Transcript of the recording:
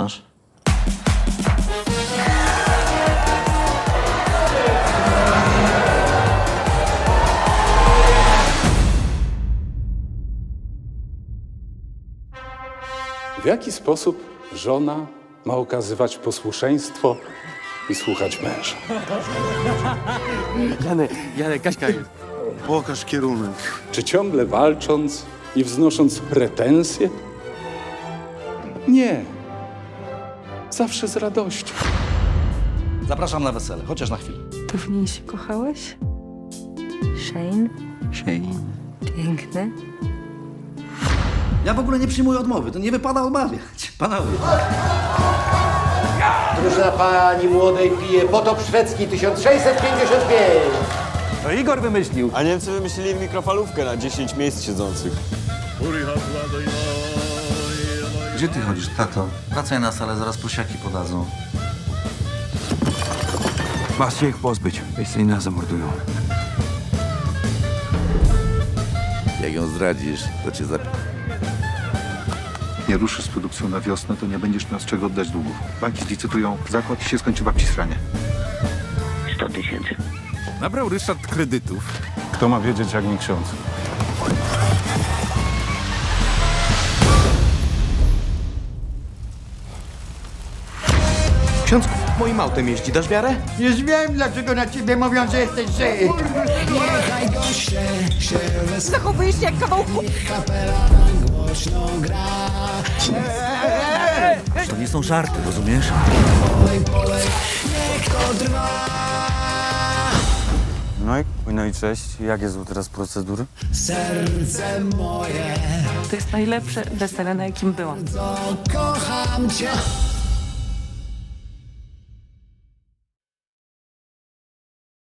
Masz. W jaki sposób żona ma okazywać posłuszeństwo i słuchać męża? Janek, Janek, Kaśka jest. Pokaż kierunek. Czy ciągle walcząc i wznosząc pretensje? Nie. Zawsze z radością. Zapraszam na wesele, chociaż na chwilę. To w niej się kochałeś? Shane? Shane. Piękny. Ja w ogóle nie przyjmuję odmowy, to nie wypada odmawiać. Panowie. Drużyna pani młodej pije potop szwedzki 1655. To Igor wymyślił. A Niemcy wymyślili mikrofalówkę na 10 miejsc siedzących. Gdzie ty chodzisz, tato? Wracaj na salę, zaraz prosiaki podadzą. Masz się ich pozbyć, jeśli nas zamordują. Jak ją zdradzisz, to cię zapi... Nie ruszysz z produkcją na wiosnę, to nie będziesz miał z czego oddać długów. Banki zlicytują zakład i się skończy babci sranie. 100 tysięcy. Nabrał Ryszard kredytów. Kto ma wiedzieć, jak nie ksiądz? Ksiądz moim autem jeździ, dasz wiarę? Już wiem, dlaczego na ciebie mówią, że jesteś żywy. Zachowujesz się jak kawał To nie są żarty, rozumiesz? No i, no i cześć. Jakie są teraz procedury? To jest najlepsze wesele, na jakim byłam. Kocham cię.